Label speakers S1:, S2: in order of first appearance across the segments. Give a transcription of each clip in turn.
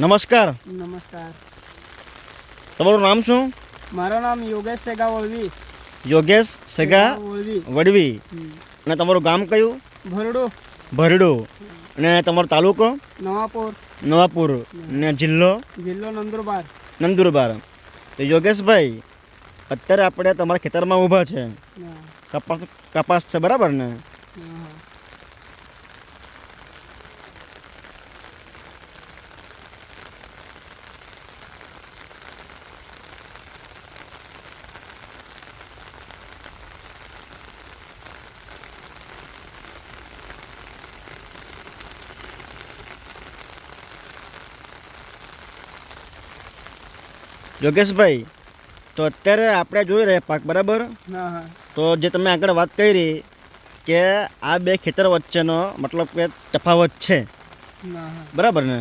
S1: નમસ્કાર.
S2: નમસ્કાર.
S1: તમારું નામ શું?
S2: મારું નામ યોગેશ સેગા વળવી.
S1: યોગેશ સેગા વડવી અને તમારું ગામ કયું?
S2: ભરડો.
S1: ભરડું. અને તમારો તાલુકો?
S2: નવાપુર.
S1: નવાપુર. ને જિલ્લો?
S2: જિલ્લો નંદુરબાર.
S1: નંદુરબાર. તો યોગેશભાઈ અત્યારે આપણે તમારા ખેતરમાં ઊભા છે. કપાસ કપાસ છે બરાબર ને? યોગેશભાઈ તો અત્યારે આપણે જોઈ રહ્યા પાક બરાબર? તો જે તમે આગળ વાત કરી કે આ બે ખેતર વચ્ચેનો મતલબ કે તફાવત છે. બરાબર ને?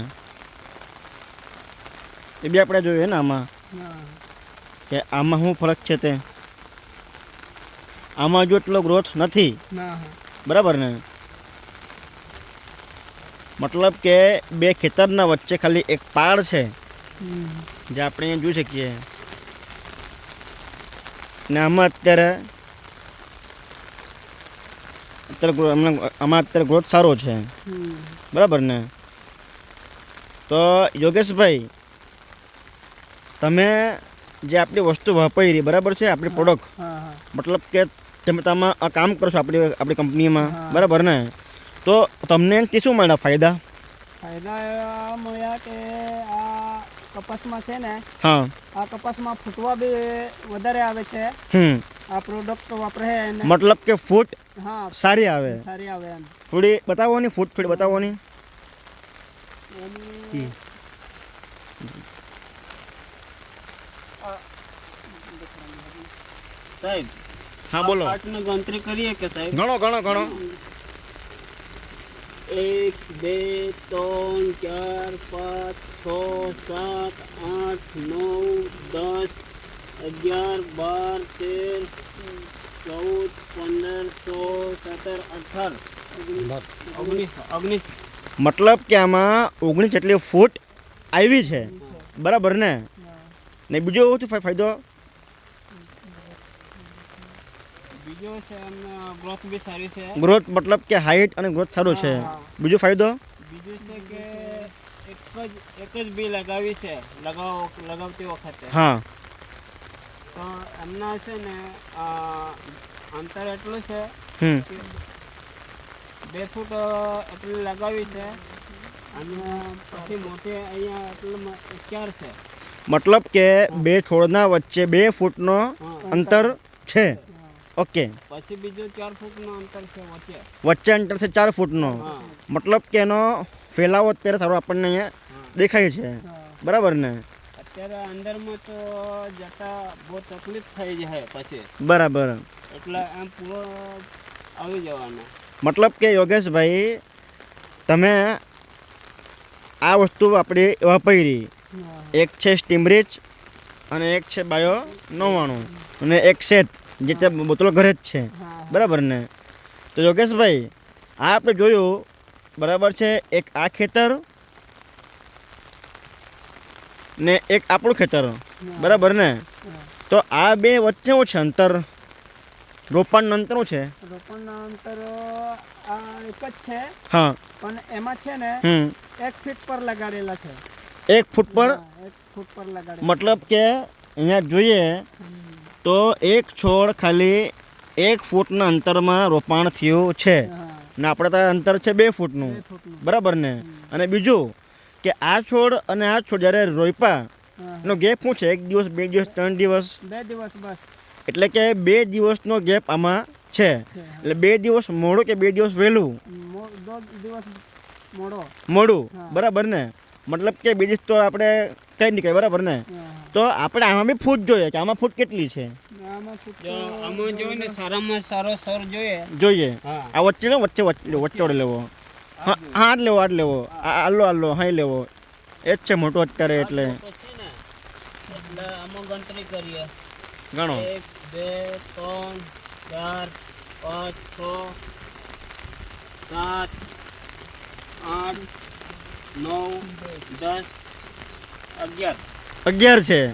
S1: એ બી આપણે જોયું ને આમાં? કે આમાં શું ફરક છે તે? આમાં જો એટલો ગ્રોથ નથી. બરાબર ને? મતલબ કે બે ખેતરના વચ્ચે ખાલી એક પાડ છે. જે આપણે અહીંયા જોઈ શકીએ. ને આમાં અત્યારે અત્યારે હમણાં આમાં અત્યારે ગ્રોથ સારો છે. બરાબર ને? તો યોગેશભાઈ તમે જે આપણી વસ્તુ વાપરી બરાબર છે? આપણી પ્રોડક્ટ મતલબ કે તમે તમે આ કામ કરો છો આપણી આપણી કંપનીમાં બરાબર ને? તો તમને તે શું મળ્યા ફાયદા?
S2: ફાયદા મળ્યા કે આ કપાસમાં છે ને
S1: હા.
S2: આ કપાસમાં ફૂટવા બી વધારે આવે છે.
S1: હમ.
S2: આ પ્રોડક્ટ વાપરે
S1: મતલબ કે ફૂટ
S2: હા
S1: સારી આવે.
S2: સારી આવે એમ.
S1: થોડી બતાવવાની ફૂટ થોડી
S2: બતાવવાની
S3: સાહેબ
S1: હા બોલો.
S3: ગણતરી કરીએ કે સાહેબ?
S1: ઘણો ઘણો ઘણો
S3: એક બે ત્રણ ચાર પાંચ છ સાત આઠ નવ દસ અગિયાર બાર તેર ચૌદ પંદર સોળ સત્તર અઢાર ઓગણીસ ઓગણીસ.
S1: મતલબ કે આમાં ઓગણીસ જેટલી ફૂટ આવી છે. બરાબર ને? ને બીજો શું ફાયદો?
S3: બીજો છે ગ્રોથ બી સારી છે.
S1: ગ્રોથ મતલબ કે હાઈટ અને ગ્રોથ સારો છે. બીજો ફાયદો?
S3: બીજું છે કે એક જ એક જ બી લગાવી છે લગાવ લગાવતી વખતે.
S1: હા.
S3: તો એમના છે ને અંતર એટલું છે
S1: હમ.
S3: કે બે ફૂટ એટલું લગાવી છે અને પછી મોટી અહીંયા એટલું ચાર છે.
S1: મતલબ કે બે છોડના વચ્ચે બે ફૂટનો અંતર છે. ઓકે.
S3: પછી બીજું ચાર ફૂટનો અંતર છે વચ્ચે.
S1: વચ્ચે અંતર છે ચાર ફૂટનો. મતલબ કે એનો ફેલાવો અત્યારે સારો આપણને અહીંયા દેખાય છે. બરાબર ને?
S3: અત્યારે અંદરમાં તો જતા બહુ તકલીફ થઈ જાય પછી.
S1: બરાબર.
S3: એટલે એમ પૂરો આવી જવાનો.
S1: મતલબ કે યોગેશભાઈ તમે આ વસ્તુ આપણી વાપરી. એક છે સ્ટીમરીચ અને એક છે બાયો નવ્વાણું અને એક સેત. જે તે બોતલો ઘરે જ છે. બરાબર ને? તો યોગેશભાઈ આ આપણે જોયું બરાબર છે એક આ ખેતર ને એક આપણું ખેતર. બરાબર ને? તો આ બે વચ્ચે શું છે અંતર? રોપણ અંતર શું છે?
S2: રોપણ અંતર એક જ છે.
S1: હા.
S2: પણ એમાં છે ને એક ફીટ પર લગાડેલા છે.
S1: એક ફૂટ પર?
S2: એક ફૂટ પર લગાડે
S1: મતલબ કે અહીંયા જોઈએ તો એક છોડ ખાલી એક ફૂટના અંતરમાં રોપાણ થયું છે. ને આપણે તો અંતર છે બે ફૂટનું. બરાબર ને? અને બીજું કે આ છોડ અને આ છોડ જ્યારે
S2: રોપા
S1: નો ગેપ શું છે? એક દિવસ બે દિવસ ત્રણ દિવસ?
S2: બે દિવસ બસ.
S1: એટલે કે બે દિવસનો ગેપ આમાં છે. એટલે બે દિવસ મોડું કે બે દિવસ વહેલું?
S2: મોડો.
S1: બરાબર ને? મતલબ કે બીજી તો આપણે કઈ નહીં કહેવાય બરાબર ને? તો આપણે આમાં બી ફૂટ જોઈએ કે આમાં ફૂટ કેટલી છે?
S2: આમાં ફૂટ
S3: જો આમાં જોઈએ. ને સારામાં સારો સર જોઈએ.
S1: જોઈએ? આ વચ્ચે ને વચ્ચે વચ્ચે વચ્ચે વડે લેવો. હા હા આટ લેવો આટ લેવો. આ આલ્લો આલ્લો હા લેવો. એ જ છે મોટો અત્યારે એટલે
S3: આમાં ગણતરી કરીએ.
S1: ગણો.
S3: એક બે ત્રણ ચાર પાંચ છ સાત આઠ અગિયાર.
S1: છે.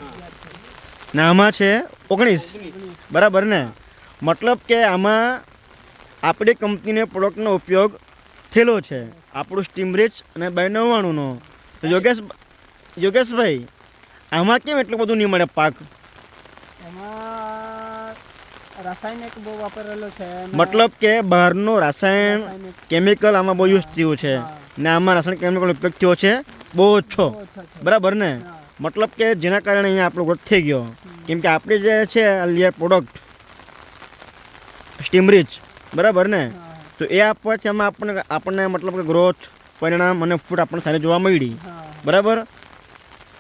S1: ને આમાં છે ઓગણીસ. બરાબર ને? મતલબ કે આમાં આપણી કંપનીને પ્રોડક્ટનો ઉપયોગ થયેલો છે. આપણું સ્ટીમરીચ અને બાય નવ્વાણુંનો. તો યોગેશ યોગેશભાઈ આમાં કેમ એટલું બધું નહીં મળે પાક?
S2: રાસાયણિક બહુ વાપરેલો છે
S1: મતલબ કે બહારનું રાસાયણ કેમિકલ આમાં બહુ યુઝ થયું છે. ને આમાં રાસાયણિક કેમિકલનો ઉપયોગ થયો છે. બહુ ઓછો. બરાબર ને? મતલબ કે જેના કારણે અહીંયા આપણો ગ્રોથ થઈ ગયો. કેમ કે આપણી જે છે લેયર પ્રોડક્ટ સ્ટીમરીચ બરાબર ને? તો એ આપવાથી આમાં આપણને આપણને મતલબ કે ગ્રોથ પરિણામ અને ફૂડ આપણને સારી જોવા મળી. બરાબર?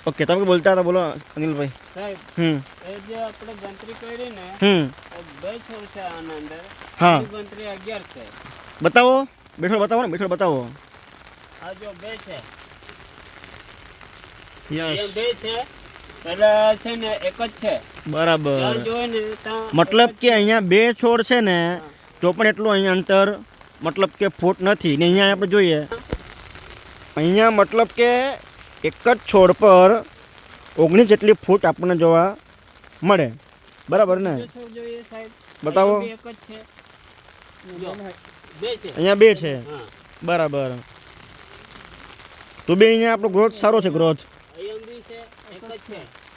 S1: ઓકે તમે બોલતા હતા બોલો અનિલભાઈ.
S3: સાહેબ
S1: હમ.
S3: એ જે આપણે ગણતરી કરી ને
S1: હમ.
S3: એ બે છે આના અંદર
S1: હા.
S3: ગણતરી અગિયાર છે.
S1: બતાવો. બેઠો બતાવો ને બેઠો બતાવો.
S3: આ જો બે છે.
S1: યસ.
S3: બે છે પેલા છે ને એક જ છે.
S1: બરાબર.
S3: ત્યાં જોવે ને ત્યાં
S1: મતલબ કે અહીંયા બે છોડ છે ને તો પણ એટલું અહીંયા અંતર મતલબ કે ફૂટ નથી. ને અહીંયા આપણે જોઈએ. અહીંયા મતલબ કે એક જ છોડ પર ઓગણીસ જેટલી ફૂટ આપણને જોવા મળે. બરાબર ને? બતાવો.
S3: અહીંયા બી છે.
S1: બરાબર. તો બે અહીંયા આપણો ગ્રોથ સારો છે, ગ્રોથ.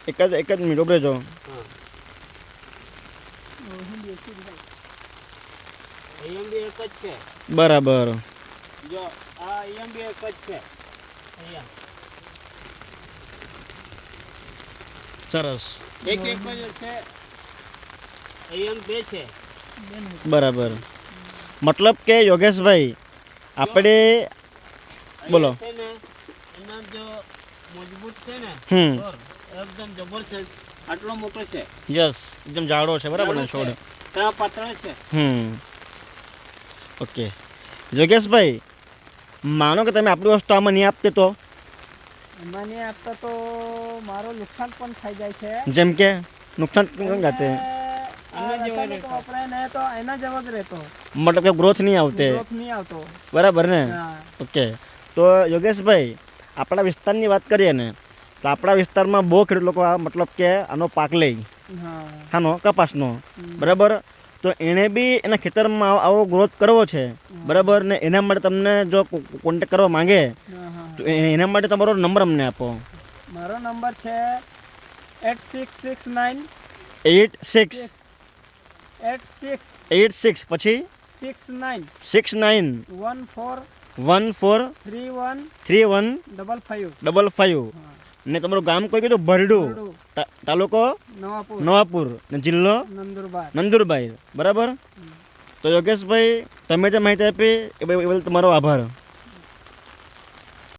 S3: એક જ
S1: એક જ મિનિટ ઉભરે જો. બરાબર. સરસ. બરાબર. મતલબ કે યોગેશભાઈ, આપણે બોલો.
S3: જો મજબૂત છે ને
S1: હમ.
S3: એકદમ જબરજસ્ત આટલો મોટો છે.
S1: યસ એકદમ જાડો છે બરાબર ને છોડ.
S3: ત્યાં પાતળો છે?
S1: હમ. ઓકે. યોગેશભાઈ માનો કે તમે આપણી વસ્તુ આમાં નહીં આપતે તો?
S2: એમાં નહીં આપતા તો મારું નુકસાન પણ થઈ જાય છે.
S1: જેમ કે નુકસાન પણ ગાતે? મતલબ કે ગ્રોથ નહીં આવતે.
S2: આવતો.
S1: બરાબર ને? ઓકે. તો યોગેશભાઈ આપણા વિસ્તારની વાત કરીએ ને તો આપણા વિસ્તારમાં બહુ ખેડૂત લોકો આ મતલબ કે આનો પાક લે. હાનો કપાસનો. બરાબર? તો એણે બી એના ખેતરમાં આવો- ગ્રોથ કરવો છે. બરાબર? ને એના માટે તમને જો કોન્ટેક કરવા માંગે તો એના માટે તમારો નંબર અમને આપો.
S2: મારો નંબર છે eight six six nine
S1: eight six.
S2: Eight six
S1: eight six. પછી?
S2: Six nine
S1: six nine.
S2: One four
S1: one four
S2: three one
S1: three one
S2: double five
S1: double five ને તમારું ગામ કોઈ કીધું? ભરડું. તાલુકો?
S2: નવાપુર.
S1: ને જિલ્લો?
S2: નંદુરબાર.
S1: બરાબર? તો યોગેશભાઈ તમે જે માહિતી આપી એ બદલ તમારો આભાર.